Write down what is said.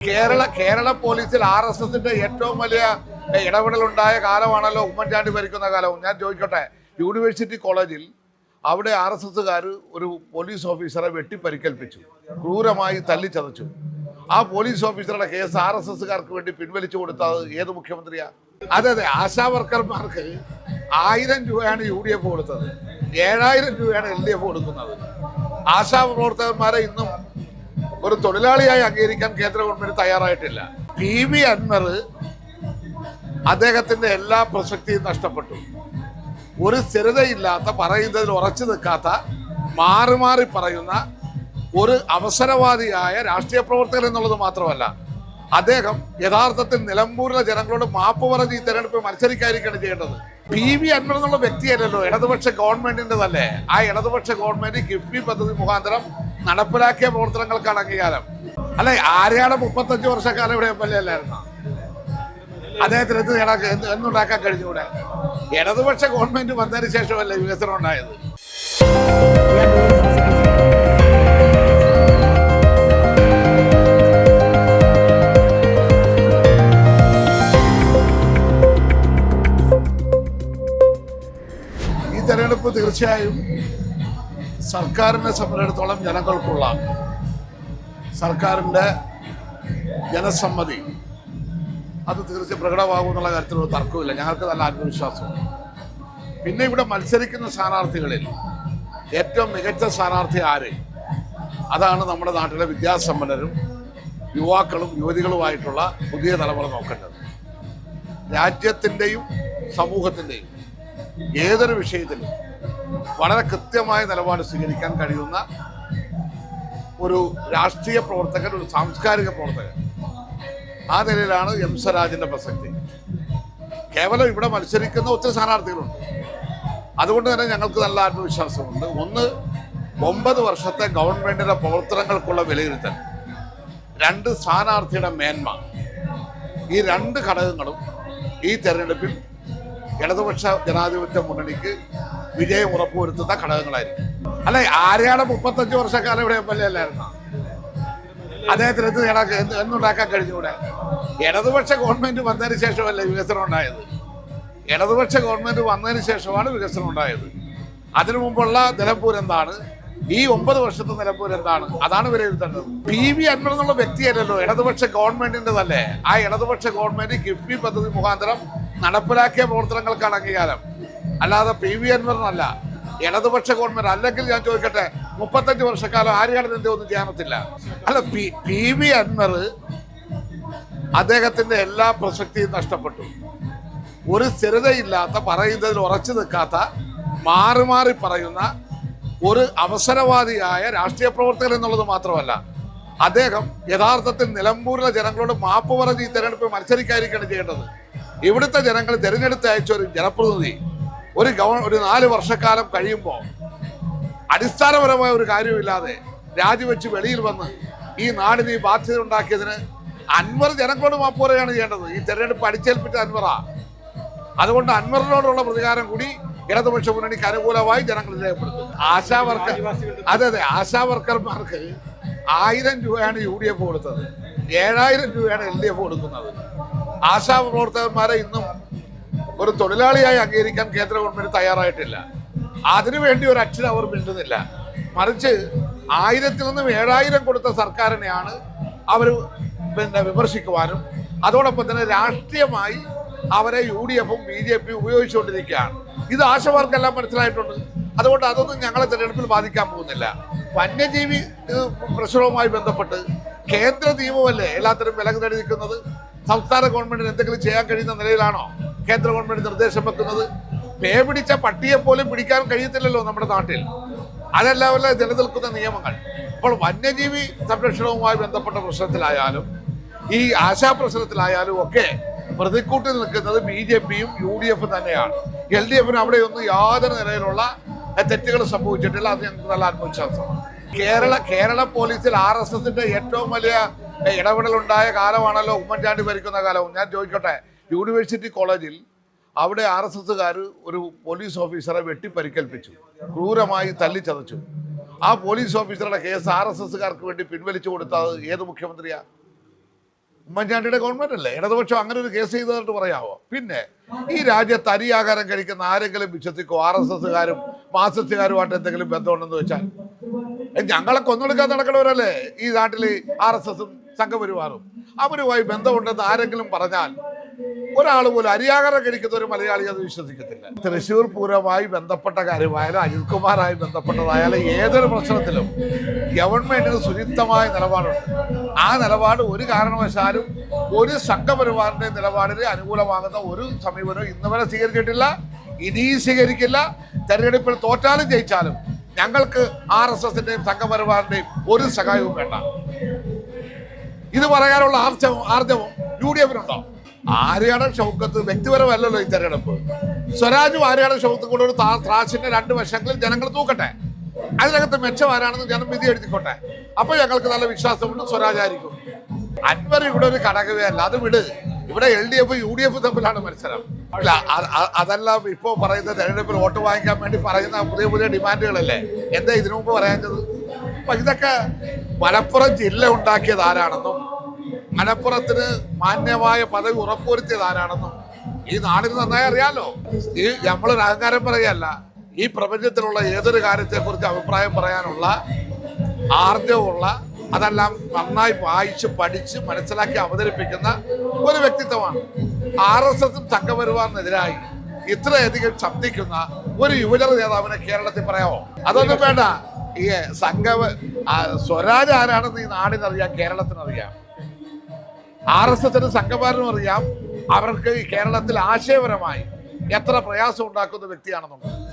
കേരള കേരള പോലീസിൽ R S എസിന്റെ ഏറ്റവും വലിയ ഇടപെടലുണ്ടായ കാലമാണല്ലോ ഉമ്മൻചാണ്ടി ഭരിക്കുന്ന കാലവും. ഞാൻ ചോദിക്കട്ടെ യൂണിവേഴ്സിറ്റി കോളേജിൽ അവിടെ ആർ എസ് എസുകാർ ഒരു പോലീസ് ഓഫീസറെ വെട്ടിപ്പരിക്കേൽപ്പിച്ചു ക്രൂരമായി തല്ലിച്ചതച്ചു. ആ പോലീസ് ഓഫീസറുടെ കേസ് ആർ എസ് എസുകാർക്ക് വേണ്ടി പിൻവലിച്ചു കൊടുത്തത് ഏത് മുഖ്യമന്ത്രിയാ? അതെ അതെ ആശാ വർക്കർമാർക്ക് ആയിരം രൂപയാണ് യു ഡി എഫ് കൊടുത്തത്. ഏഴായിരം രൂപയാണ് എൽ ഡി എഫ് കൊടുക്കുന്നത്. ആശാ പ്രവർത്തകന്മാരെ ഇന്നും ഒരു തൊഴിലാളിയായി അംഗീകരിക്കാൻ കേന്ദ്ര ഗവൺമെന്റ് തയ്യാറായിട്ടില്ല. പി വി അൻവർ അദ്ദേഹത്തിന്റെ എല്ലാ പ്രസക്തിയും നഷ്ടപ്പെട്ടു. ഒരു സ്ഥിരതയില്ലാത്ത പറയുന്നതിൽ ഉറച്ചു നിൽക്കാത്ത മാറി മാറി പറയുന്ന ഒരു അവസരവാദിയായ രാഷ്ട്രീയ പ്രവർത്തകൻ എന്നുള്ളത് മാത്രമല്ല അദ്ദേഹം യഥാർത്ഥത്തിൽ നിലമ്പൂരിലെ ജനങ്ങളോട് മാപ്പ് പറഞ്ഞ് ഈ തെരഞ്ഞെടുപ്പ് മത്സരിക്കാതിരിക്കുകയാണ് ചെയ്യേണ്ടത്. പി വി അൻവർ എന്നുള്ള വ്യക്തിയല്ലല്ലോ ഇടതുപക്ഷ ഗവൺമെന്റിന്റെതല്ലേ ആ ഇടതുപക്ഷ ഗവൺമെന്റ് കിഫ്ബി പദ്ധതി മുഖാന്തരം നടപ്പിലാക്കിയ പ്രവർത്തനങ്ങൾക്കാണ് അംഗീകാരം അല്ലെ ആര്യാടെ മുപ്പത്തഞ്ച് വർഷക്കാലം ഇവിടെ എം എൽ എ അല്ലായിരുന്നു? അദ്ദേഹത്തിന് എന്ത് നേടാൻ എന്ത് എന്തുണ്ടാക്കാൻ കഴിഞ്ഞൂടെ ഇടതുപക്ഷ ഗവൺമെന്റ് വന്നതിന് ശേഷമല്ലേ വികസനം ഉണ്ടായത്? ഈ തെരഞ്ഞെടുപ്പ് തീർച്ചയായും സർക്കാരിനെ സംബന്ധിച്ചിടത്തോളം ജനങ്ങൾക്കുള്ള സർക്കാരിന്റെ ജനസമ്മതി അത് തീർച്ചയായും പ്രകടമാകും എന്നുള്ള കാര്യത്തിൽ ഒരു തർക്കമില്ല ഞങ്ങൾക്ക് നല്ല ആത്മവിശ്വാസമുണ്ട്. പിന്നെ ഇവിടെ മത്സരിക്കുന്ന സ്ഥാനാർത്ഥികളിൽ ഏറ്റവും മികച്ച സ്ഥാനാർത്ഥി ആര്? അതാണ് നമ്മുടെ നാട്ടിലെ വിദ്യാസമ്പന്നരും യുവാക്കളും യുവതികളുമായിട്ടുള്ള പുതിയ തലമുറ നോക്കേണ്ടത്. രാജ്യത്തിന്റെയും സമൂഹത്തിന്റെയും ഏതൊരു വിഷയത്തിലും വളരെ കൃത്യമായ നിലപാട് സ്വീകരിക്കാൻ കഴിയുന്ന ഒരു രാഷ്ട്രീയ പ്രവർത്തകൻ ഒരു സാംസ്കാരിക പ്രവർത്തകൻ. ആ നിലയിലാണ് എം സ്വരാജിന്റെ പ്രസക്തി. കേവലം ഇവിടെ മത്സരിക്കുന്ന ഒത്തിരി സ്ഥാനാർത്ഥികളുണ്ട്. അതുകൊണ്ട് തന്നെ ഞങ്ങൾക്ക് നല്ല ആത്മവിശ്വാസമുണ്ട്. ഒന്ന് ഒമ്പത് വർഷത്തെ ഗവൺമെന്റിന്റെ പ്രവർത്തനങ്ങൾക്കുള്ള വിലയിരുത്തൽ. രണ്ട് സ്ഥാനാർത്ഥിയുടെ മേന്മ. ഈ രണ്ട് ഘടകങ്ങളും ഈ തെരഞ്ഞെടുപ്പിൽ ഇടതുപക്ഷ ജനാധിപത്യ മുന്നണിക്ക് വിജയം ഉറപ്പുവരുത്തുന്ന ഘടകങ്ങളായിരിക്കും. അല്ലെ ആരെയാണ് മുപ്പത്തഞ്ച് വർഷക്കാലം ഇവിടെ എം എൽ എ അല്ലായിരുന്ന? അദ്ദേഹത്തിന് എന്ത് കണക്ക് എന്ത് എന്തുണ്ടാക്കാൻ കഴിഞ്ഞൂടെ ഇടതുപക്ഷ ഗവൺമെന്റ് വന്നതിന് ശേഷമല്ലേ വികസനം ഉണ്ടായത്? ഇടതുപക്ഷ ഗവൺമെന്റ് വന്നതിന് ശേഷമാണ് വികസനം ഉണ്ടായത്. അതിനു മുമ്പുള്ള നിലമ്പൂർ എന്താണ്? ഈ ഒമ്പത് വർഷത്തെ നിലമ്പൂർ എന്താണ്? അതാണ് വിലയിരുത്തേണ്ടത്. പി വി അൻവർ എന്നുള്ള വ്യക്തിയല്ലല്ലോ ഇടതുപക്ഷ ഗവൺമെന്റിന്റെതല്ലേ? ആ ഇടതുപക്ഷ ഗവൺമെന്റ് കിഫ്ബി പദ്ധതി മുഖാന്തരം നടപ്പിലാക്കിയ പ്രവർത്തനങ്ങൾക്കാണ് അംഗീകാരം. അല്ലാതെ പി വി അൻവറിനല്ല ഇടതുപക്ഷ ഗവൺമെന്റ് അല്ലെങ്കിൽ ഞാൻ ചോദിക്കട്ടെ മുപ്പത്തഞ്ച് വർഷക്കാലം ആര്യാടൻ എന്തോ ഒന്നും ചെയ്യാനത്തില്ല. അല്ല പി പി വി അൻവർ അദ്ദേഹത്തിന്റെ എല്ലാ പ്രസക്തിയും നഷ്ടപ്പെട്ടു. ഒരു സ്ഥിരതയില്ലാത്ത പറയുന്നതിൽ ഉറച്ചു നിൽക്കാത്ത മാറി മാറി പറയുന്ന ഒരു അവസരവാദിയായ രാഷ്ട്രീയ പ്രവർത്തകൻ എന്നുള്ളത് മാത്രമല്ല അദ്ദേഹം യഥാർത്ഥത്തിൽ നിലമ്പൂരിലെ ജനങ്ങളോട് മാപ്പ് പറഞ്ഞ് ഈ തെരഞ്ഞെടുപ്പ് മത്സരിക്കാതിരിക്കുകയാണ് ചെയ്യേണ്ടത്. ഇവിടുത്തെ ജനങ്ങൾ തിരഞ്ഞെടുത്ത് അയച്ച ഒരു ജനപ്രതിനിധി ഒരു ഗവ ഒരു നാല് വർഷക്കാലം കഴിയുമ്പോൾ അടിസ്ഥാനപരമായ ഒരു കാര്യമില്ലാതെ രാജിവെച്ച് വെളിയിൽ വന്ന് ഈ നാടിന് ഈ ബാധ്യത ഉണ്ടാക്കിയതിന് അൻവർ ജനങ്ങളോട് മാപ്പ് ചെയ്യേണ്ടത്. ഈ തെരഞ്ഞെടുപ്പ് അടിച്ചേൽപ്പിച്ച അൻവറാ. അതുകൊണ്ട് അൻവറിനോടുള്ള പ്രതികാരം കൂടി ഇടതുപക്ഷ മുന്നണിക്ക് അനുകൂലമായി ജനങ്ങൾ രേഖപ്പെടുത്തും. ആശാ വർക്കർ അതെ അതെ ആശാ വർക്കർമാർക്ക് ആയിരം രൂപയാണ് യു ഡി എഫ് കൊടുത്തത്. ഏഴായിരം രൂപയാണ് എൽ ഡി എഫ് കൊടുക്കുന്നത്. ആശാ പ്രവർത്തകന്മാരെ ഇന്നും ഒരു തൊഴിലാളിയായി അംഗീകരിക്കാൻ കേന്ദ്ര ഗവൺമെന്റ് തയ്യാറായിട്ടില്ല. അതിനുവേണ്ടി ഒരു അക്ഷരം അവർ മിണ്ടുന്നില്ല. മറിച്ച് ആയിരത്തിൽ നിന്നും ഏഴായിരം കൊടുത്ത സർക്കാരിനെയാണ് അവർ പിന്നെ വിമർശിക്കുവാനും അതോടൊപ്പം തന്നെ രാഷ്ട്രീയമായി അവരെ യു ഡി എഫും ബി ജെ പിയും ഉപയോഗിച്ചുകൊണ്ടിരിക്കുകയാണ്. ഇത് ആശമാർക്കെല്ലാം മനസ്സിലായിട്ടുണ്ട്. അതുകൊണ്ട് അതൊന്നും ഞങ്ങളെ തെരഞ്ഞെടുപ്പിൽ ബാധിക്കാൻ പോകുന്നില്ല. വന്യജീവി പ്രശ്നവുമായി ബന്ധപ്പെട്ട് കേന്ദ്ര നിയമമല്ലേ എല്ലാത്തിനും വിലക്ക് തടി നിൽക്കുന്നത്? സംസ്ഥാന ഗവൺമെന്റിന് എന്തെങ്കിലും ചെയ്യാൻ കഴിയുന്ന നിലയിലാണോ? കേന്ദ്ര ഗവൺമെന്റ് നിർദ്ദേശം വെക്കുന്നത് പേ പിടിച്ച പട്ടിയെ പോലും പിടിക്കാൻ കഴിയത്തില്ലല്ലോ നമ്മുടെ നാട്ടിൽ. അതെല്ലാമല്ല നിലനിൽക്കുന്ന നിയമങ്ങൾ. അപ്പോൾ വന്യജീവി സംരക്ഷണവുമായി ബന്ധപ്പെട്ട പ്രശ്നത്തിലായാലും ഈ ആശാ പ്രശ്നത്തിലായാലും ഒക്കെ പ്രതിക്കൂട്ടിൽ നിൽക്കുന്നത് ബി ജെ പിയും യു ഡി എഫും തന്നെയാണ്. എൽ ഡി എഫിന് അവിടെയൊന്നും യാതൊരു നിലയിലുള്ള തെറ്റുകൾ സംഭവിച്ചിട്ടില്ല. അത് ഞങ്ങൾക്ക് നല്ല ആത്മവിശ്വാസമാണ്. കേരള കേരള പോലീസിൽ ആർ എസ് എസിന്റെ ഏറ്റവും വലിയ ഇടപെടലുണ്ടായ കാലമാണല്ലോ ഉമ്മൻചാണ്ടി ഭരിക്കുന്ന കാലവും. ഞാൻ ചോദിക്കട്ടെ യൂണിവേഴ്സിറ്റി കോളേജിൽ അവിടെ ആർ എസ് എസ്സുകാർ ഒരു പോലീസ് ഓഫീസറെ വെട്ടിപ്പരിക്കേൽപ്പിച്ചു. ക്രൂരമായി തല്ലിച്ചതച്ചു. ആ പോലീസ് ഓഫീസറുടെ കേസ് ആർ എസ് എസ്സുകാർക്ക് വേണ്ടി പിൻവലിച്ചു കൊടുത്തത് ഏത് മുഖ്യമന്ത്രിയാ? ഉമ്മൻചാണ്ടിയുടെ ഗവൺമെന്റ് അല്ലേ? ഇടതുപക്ഷം അങ്ങനെ ഒരു കേസ് ചെയ്തതായിട്ട് പറയാമോ പിന്നെ ഈ രാജ്യത്ത് അരിയാകാരം കഴിക്കുന്ന ആരെങ്കിലും വിശ്വസിക്കോ? ആർ എസ് എസ്സുകാരും മാർസിസ്റ്റുകാരുമായിട്ട് എന്തെങ്കിലും ബന്ധമുണ്ടെന്ന് വെച്ചാൽ? ഞങ്ങളെ കൊന്നൊടുക്കാൻ നടക്കണവരല്ലേ ഈ നാട്ടിൽ ആർ എസ് എസും സംഘപരിവാറും? അവരുമായി ബന്ധമുണ്ടെന്ന് ആരെങ്കിലും പറഞ്ഞാൽ ഒരാൾ പോലും അരിയാകര കഴിക്കുന്ന ഒരു മലയാളി അത് വിശ്വസിക്കത്തില്ല. തൃശ്ശൂർ പൂരമായി ബന്ധപ്പെട്ട കാര്യമായാലും അജിത് കുമാറായി ബന്ധപ്പെട്ടതായാലും ഏതൊരു പ്രശ്നത്തിലും ഗവൺമെന്റിന് സുചിത്തമായ നിലപാടുണ്ട്. ആ നിലപാട് ഒരു കാരണവശാലും ഒരു സംഘപരിവാറിന്റെ നിലപാടിന് അനുകൂലമാകുന്ന ഒരു സമീപനവും ഇന്ന് വരെ സ്വീകരിച്ചിട്ടില്ല ഇനിയും സ്വീകരിക്കില്ല. തെരഞ്ഞെടുപ്പിൽ തോറ്റാലും ജയിച്ചാലും ഞങ്ങൾക്ക് ആർ എസ് എസിന്റെയും സംഘപരിവാറിന്റെയും ഒരു സഹായവും വേണ്ട. ഇത് പറയാനുള്ള ആർജവും ആർജവും യു ഡി എഫിനുണ്ടോ? ആര്യാട ഷൗക്കത്ത് വ്യക്തിപരമല്ലല്ലോ ഈ തെരഞ്ഞെടുപ്പ്. സ്വരാജും ആര്യാട ഷൗക്കത്തും കൂടെ ഒരു ത്രാസിന്റെ രണ്ട് വശങ്ങളിൽ ജനങ്ങൾ തൂക്കട്ടെ. അതിനകത്ത് മെച്ചം ആരാണെന്ന് ജനം വിധി എഴുതിക്കോട്ടെ. അപ്പൊ ഞങ്ങൾക്ക് നല്ല വിശ്വാസമുണ്ട് സ്വരാജായിരിക്കും. അൻവർ ഇവിടെ ഒരു ഘടകമേ അല്ല അത് വിട്. ഇവിടെ L D F U D F തമ്മിലാണ് മത്സരം. അല്ല അതെല്ലാം ഇപ്പോൾ പറയുന്ന തെരഞ്ഞെടുപ്പിൽ വോട്ട് വാങ്ങിക്കാൻ വേണ്ടി പറയുന്ന പുതിയ പുതിയ ഡിമാൻഡുകളല്ലേ? എന്താ ഇതിനു മുമ്പ് പറയാഞ്ഞത്? അപ്പൊ ഇതൊക്കെ മലപ്പുറം ജില്ല ഉണ്ടാക്കിയത് ആരാണെന്നും മലപ്പുറത്തിന് മാന്യമായ പദവി ഉറപ്പുവരുത്തിയത് ആരാണെന്നും ഈ നാടിന് നന്നായി അറിയാലോ. ഈ നമ്മളൊരു അഹങ്കാരം പറയല്ല ഈ പ്രപഞ്ചത്തിലുള്ള ഏതൊരു കാര്യത്തെക്കുറിച്ച് അഭിപ്രായം പറയാനുള്ള ആർജവുള്ള അതെല്ലാം നന്നായി വായിച്ച് പഠിച്ച് മനസ്സിലാക്കി അവതരിപ്പിക്കുന്ന ഒരു വ്യക്തിത്വമാണ്. ആർ എസ് എസും സംഘപരിവാറിനെതിരായി ഇത്രയധികം ശബ്ദിക്കുന്ന ഒരു യുവജന നേതാവിനെ കേരളത്തിൽ പറയാമോ? അതൊന്നും വേണ്ട. ഈ സംഘ സ്വരാജ് ആരാണെന്ന് ഈ നാടിനറിയാം കേരളത്തിനറിയാം. ആർ എസ് എസിന് സംഘപരിവാറിനും അറിയാം. അവർക്ക് കേരളത്തിൽ ആശയപരമായി എത്ര പ്രയാസം ഉണ്ടാക്കുന്ന വ്യക്തിയാണെന്നുള്ളത്.